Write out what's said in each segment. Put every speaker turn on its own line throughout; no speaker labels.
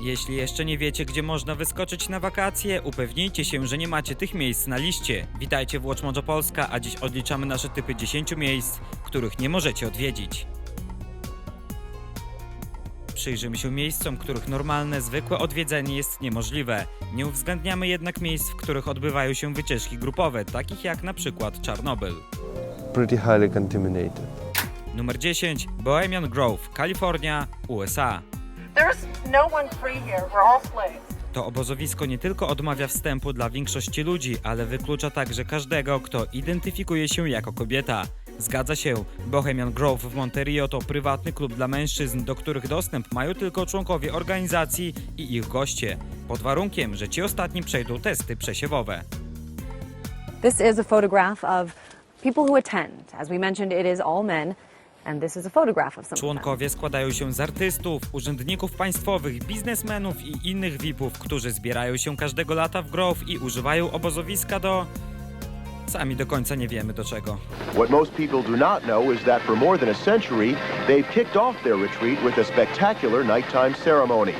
Jeśli jeszcze nie wiecie, gdzie można wyskoczyć na wakacje, upewnijcie się, że nie macie tych miejsc na liście. Witajcie w Watch Mojo Polska, a dziś odliczamy nasze typy 10 miejsc, których nie możecie odwiedzić. Przyjrzymy się miejscom, których normalne, zwykłe odwiedzenie jest niemożliwe. Nie uwzględniamy jednak miejsc, w których odbywają się wycieczki grupowe, takich jak na przykład Czarnobyl.
pretty highly contaminated.
Numer 10. Bohemian Grove, Kalifornia, USA.
There's no one free here. We're all slaves.
To obozowisko nie tylko odmawia wstępu dla większości ludzi, ale wyklucza także każdego, kto identyfikuje się jako kobieta. Zgadza się, Bohemian Grove w Monterio to prywatny klub dla mężczyzn, do których dostęp mają tylko członkowie organizacji i ich goście, pod warunkiem, że ci ostatni przejdą testy przesiewowe.
This is a photograph of people who attend. As we mentioned, it is all men, and this is a photograph of some of them.
Członkowie składają się z artystów, urzędników państwowych, biznesmenów i innych VIP-ów, którzy zbierają się każdego lata w Grove i używają obozowiska do... Sami do końca nie wiemy do czego.
What most people do not know is that for more than a century, they've kicked off their retreat with a spectacular nighttime ceremony.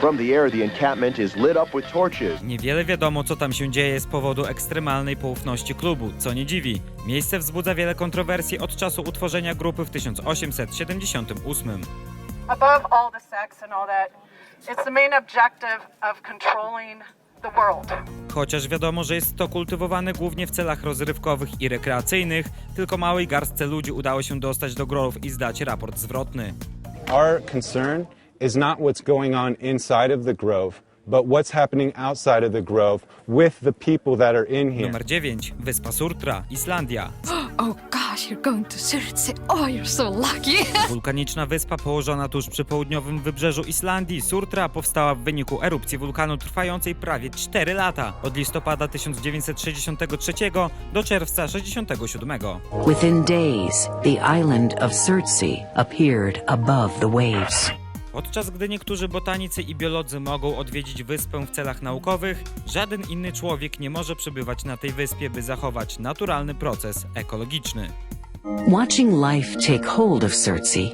From the air, the encampment is lit up with torches.
Niewiele wiadomo, co tam się dzieje z powodu ekstremalnej poufności klubu, co nie dziwi. Miejsce wzbudza wiele kontrowersji od czasu utworzenia grupy w 1878.
Above all the sex and all that, it's the main objective of controlling the world.
Chociaż wiadomo, że jest to kultywowane głównie w celach rozrywkowych i rekreacyjnych, tylko małej garstce ludzi udało się dostać do Grove i zdać raport zwrotny.
Our concern is not what's going on inside of the grove, but what's happening outside of the grove with the people that are in here.
Numer 9. Wyspa Surtra, Islandia.
Oh gosh, you're going to Surtsey. Oh, you're so lucky.
Wulkaniczna wyspa położona tuż przy południowym wybrzeżu Islandii, Surtra powstała w wyniku erupcji wulkanu trwającej prawie 4 lata, od listopada 1963 do czerwca 67.
Within days, the island of Surtsey appeared above the waves.
Podczas gdy niektórzy botanicy i biolodzy mogą odwiedzić wyspę w celach naukowych, żaden inny człowiek nie może przebywać na tej wyspie, by zachować naturalny proces ekologiczny.
Watching life take hold of Surtsey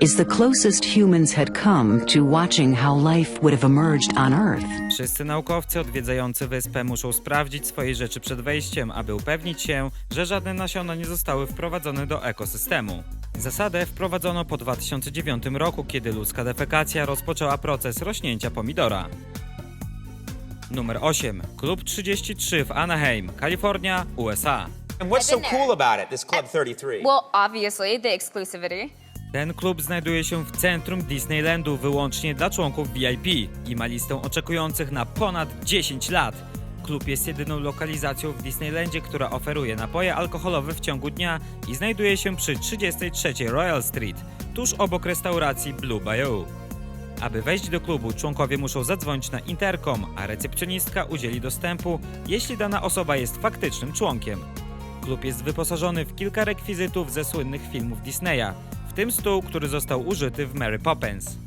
is the closest humans had come to watching how life would have emerged on Earth.
Wszyscy naukowcy odwiedzający wyspę muszą sprawdzić swoje rzeczy przed wejściem, aby upewnić się, że żadne nasiona nie zostały wprowadzone do ekosystemu. Zasadę wprowadzono po 2009 roku, kiedy ludzka defekacja rozpoczęła proces rośnięcia pomidora. Numer 8. Klub 33 w Anaheim, Kalifornia, USA.
And what's so cool about it, this Club 33?
well, obviously, the exclusivity.
Ten klub znajduje się w centrum Disneylandu wyłącznie dla członków VIP i ma listę oczekujących na ponad 10 lat. Klub jest jedyną lokalizacją w Disneylandzie, która oferuje napoje alkoholowe w ciągu dnia i znajduje się przy 33 Royal Street, tuż obok restauracji Blue Bayou. Aby wejść do klubu, członkowie muszą zadzwonić na interkom, a recepcjonistka udzieli dostępu, jeśli dana osoba jest faktycznym członkiem. Klub jest wyposażony w kilka rekwizytów ze słynnych filmów Disneya, w tym stół, który został użyty w Mary Poppins.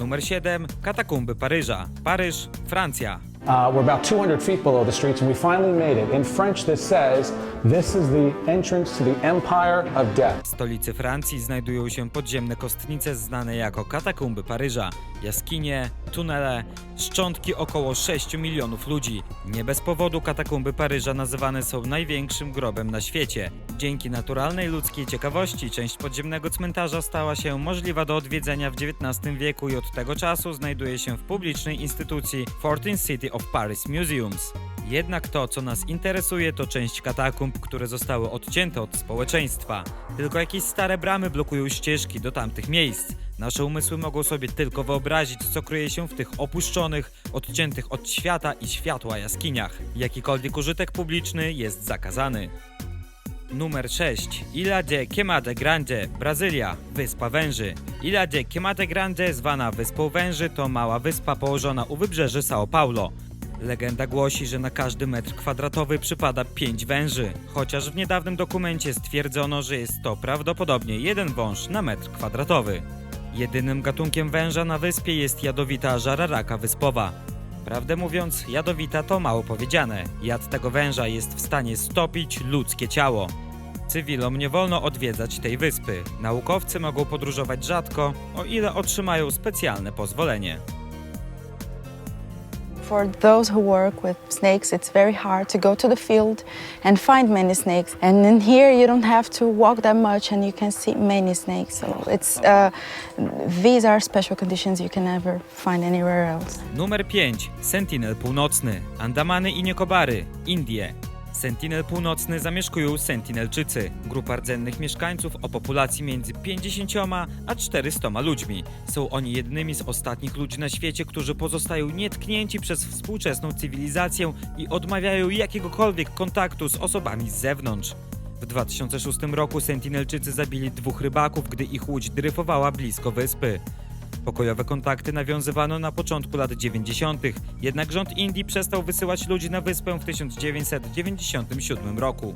Numer 7. Katakumby Paryża. Paryż, Francja.
Uh, we're about 200 feet below the streets, and we finally made it. In French, this says, This is the entrance to the Empire of Death.
W stolicy Francji znajdują się podziemne kostnice znane jako katakumby Paryża, jaskinie, tunele, szczątki około 6 milionów ludzi. Nie bez powodu katakumby Paryża nazywane są największym grobem na świecie. Dzięki naturalnej ludzkiej ciekawości część podziemnego cmentarza stała się możliwa do odwiedzenia w XIX wieku i od tego czasu znajduje się w publicznej instytucji 14 City of Paris Museums. Jednak to, co nas interesuje, to część katakumb, które zostały odcięte od społeczeństwa. Tylko jakieś stare bramy blokują ścieżki do tamtych miejsc. Nasze umysły mogą sobie tylko wyobrazić, co kryje się w tych opuszczonych, odciętych od świata i światła jaskiniach. Jakikolwiek użytek publiczny jest zakazany. Numer 6. Ilha de Grande, Brazylia, Wyspa Węży. Ilha de Grande, zwana Wyspą Węży, to mała wyspa położona u wybrzeży São Paulo. Legenda głosi, że na każdy metr kwadratowy przypada 5 węży, chociaż w niedawnym dokumencie stwierdzono, że jest to prawdopodobnie jeden wąż na metr kwadratowy. Jedynym gatunkiem węża na wyspie jest jadowita żararaka wyspowa. Prawdę mówiąc, jadowita to mało powiedziane. Jad tego węża jest w stanie stopić ludzkie ciało. Cywilom nie wolno odwiedzać tej wyspy. Naukowcy mogą podróżować rzadko, o ile otrzymają specjalne pozwolenie.
For those who work with snakes, it's very hard to go to the field and find many snakes. And in here, you don't have to walk that much, and you can see many snakes. So it's uh, these are special conditions you can never find anywhere else.
Numer 5. Sentinel Północny. Andamany i Niekobary. Indie. Sentinel Północny zamieszkują Sentinelczycy, grupa rdzennych mieszkańców o populacji między 50 a 400 ludźmi. Są oni jednymi z ostatnich ludzi na świecie, którzy pozostają nietknięci przez współczesną cywilizację i odmawiają jakiegokolwiek kontaktu z osobami z zewnątrz. W 2006 roku Sentinelczycy zabili dwóch rybaków, gdy ich łódź dryfowała blisko wyspy. Pokojowe kontakty nawiązywano na początku lat 90., jednak rząd Indii przestał wysyłać ludzi na wyspę w 1997 roku.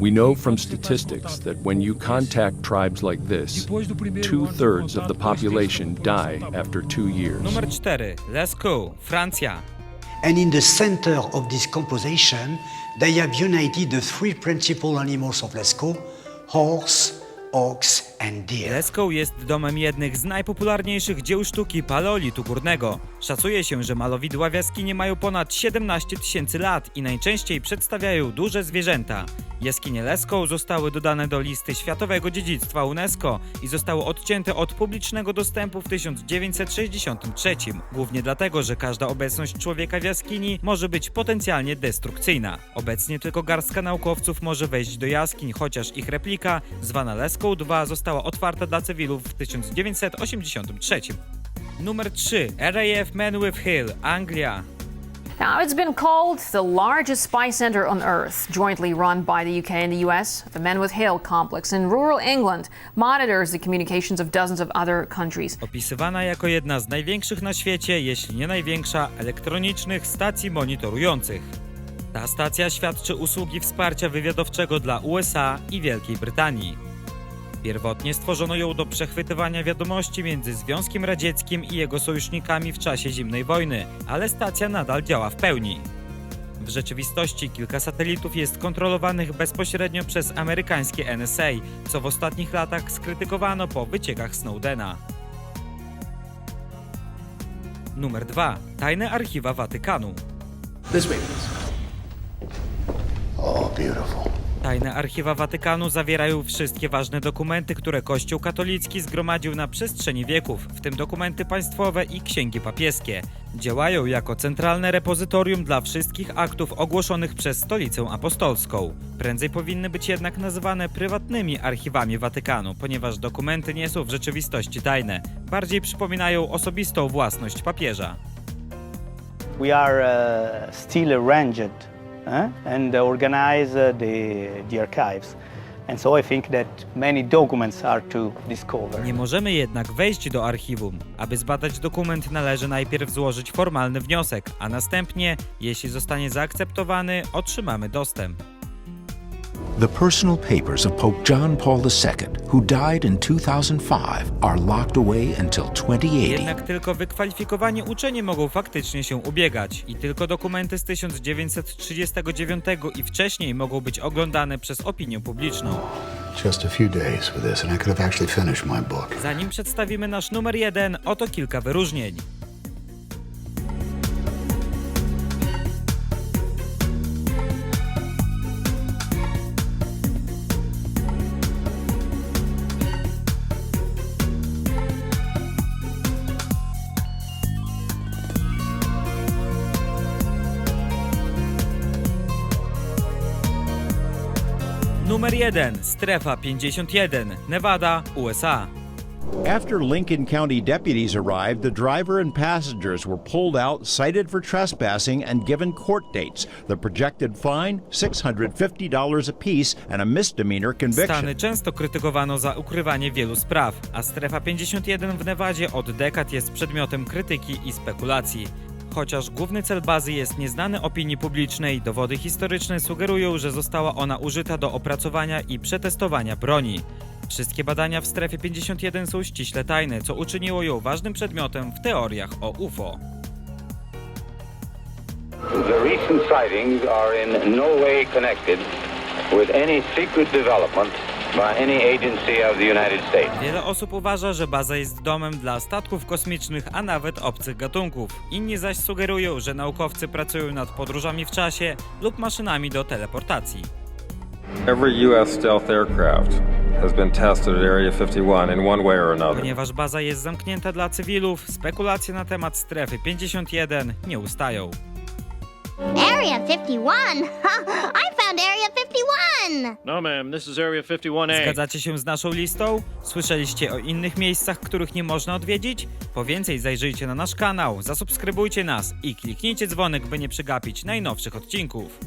We know from statistics that when you contact tribes like this, two thirds of the population die after two years.
Numer 4. Lascaux, Francja.
And in the center of this composition, they have united the three principal animals of Lascaux horse, ox,
Lascaux jest domem jednych z najpopularniejszych dzieł sztuki paleolitu górnego. Szacuje się, że malowidła w jaskini mają ponad 17 tysięcy lat i najczęściej przedstawiają duże zwierzęta. Jaskinie Lascaux zostały dodane do listy Światowego Dziedzictwa UNESCO i zostały odcięte od publicznego dostępu w 1963, głównie dlatego, że każda obecność człowieka w jaskini może być potencjalnie destrukcyjna. Obecnie tylko garstka naukowców może wejść do jaskiń, chociaż ich replika, zwana Lascaux II, została otwarta dla cywilów w 1983. Numer 3. RAF Menwith Hill, Anglia.
Now, it's been called the largest spy center on Earth, jointly run by the UK and the US. The Menwith Hill complex in rural England monitors the communications of dozens of other countries.
Opisywana jako jedna z największych na świecie, jeśli nie największa, elektronicznych stacji monitorujących. Ta stacja świadczy usługi wsparcia wywiadowczego dla USA i Wielkiej Brytanii. Pierwotnie stworzono ją do przechwytywania wiadomości między Związkiem Radzieckim i jego sojusznikami w czasie zimnej wojny, ale stacja nadal działa w pełni. W rzeczywistości kilka satelitów jest kontrolowanych bezpośrednio przez amerykańskie NSA, co w ostatnich latach skrytykowano po wyciekach Snowdena. Numer 2. Tajne archiwa Watykanu.
This way, please. Oh, beautiful.
Tajne archiwa Watykanu zawierają wszystkie ważne dokumenty, które Kościół katolicki zgromadził na przestrzeni wieków, w tym dokumenty państwowe i księgi papieskie. Działają jako centralne repozytorium dla wszystkich aktów ogłoszonych przez Stolicę Apostolską. Prędzej powinny być jednak nazywane prywatnymi archiwami Watykanu, ponieważ dokumenty nie są w rzeczywistości tajne. Bardziej przypominają osobistą własność papieża.
We are uh, still arranged and organize uh, the, the archives. And so I think that many documents are to discover.
Nie możemy jednak wejść do archiwum. Aby zbadać dokument, należy najpierw złożyć formalny wniosek, a następnie, jeśli zostanie zaakceptowany, otrzymamy dostęp.
The personal papers of Pope John Paul II, who died in 2005, are locked away until 2080.
Jednak tylko wykwalifikowani uczeni mogą faktycznie się ubiegać i tylko dokumenty z 1939 i wcześniej mogą być oglądane przez opinię publiczną.
Just a few days with this, and I could have actually finished my book.
Zanim przedstawimy nasz numer jeden, oto kilka wyróżnień. Numer 1. Strefa 51. Nevada, USA.
After Lincoln County deputies arrived, the driver and passengers were pulled out, cited for trespassing, and given court dates. The projected fine $650 apiece and a misdemeanor conviction.
Stany często krytykowano za ukrywanie wielu spraw, a Strefa 51 w Nevadzie od dekad jest przedmiotem krytyki i spekulacji. Chociaż główny cel bazy jest nieznany opinii publicznej, dowody historyczne sugerują, że została ona użyta do opracowania i przetestowania broni. Wszystkie badania w strefie 51 są ściśle tajne, co uczyniło ją ważnym przedmiotem w teoriach o UFO.
The recent sightings are in no way connected with any secret development by any agency of the United States.
Wiele osób uważa, że baza jest domem dla statków kosmicznych, a nawet obcych gatunków. Inni zaś sugerują, że naukowcy pracują nad podróżami w czasie lub maszynami do teleportacji.
Every U.S. stealth aircraft has been tested at Area 51 in one way or another.
Ponieważ baza jest zamknięta dla cywilów, spekulacje na temat strefy 51 nie ustają.
Area 51? I found Area 51!
No, ma'am, this is Area 51A.
Zgadzacie się z naszą listą? Słyszeliście o innych miejscach, których nie można odwiedzić? Po więcej zajrzyjcie na nasz kanał, zasubskrybujcie nas i kliknijcie dzwonek, by nie przegapić najnowszych odcinków.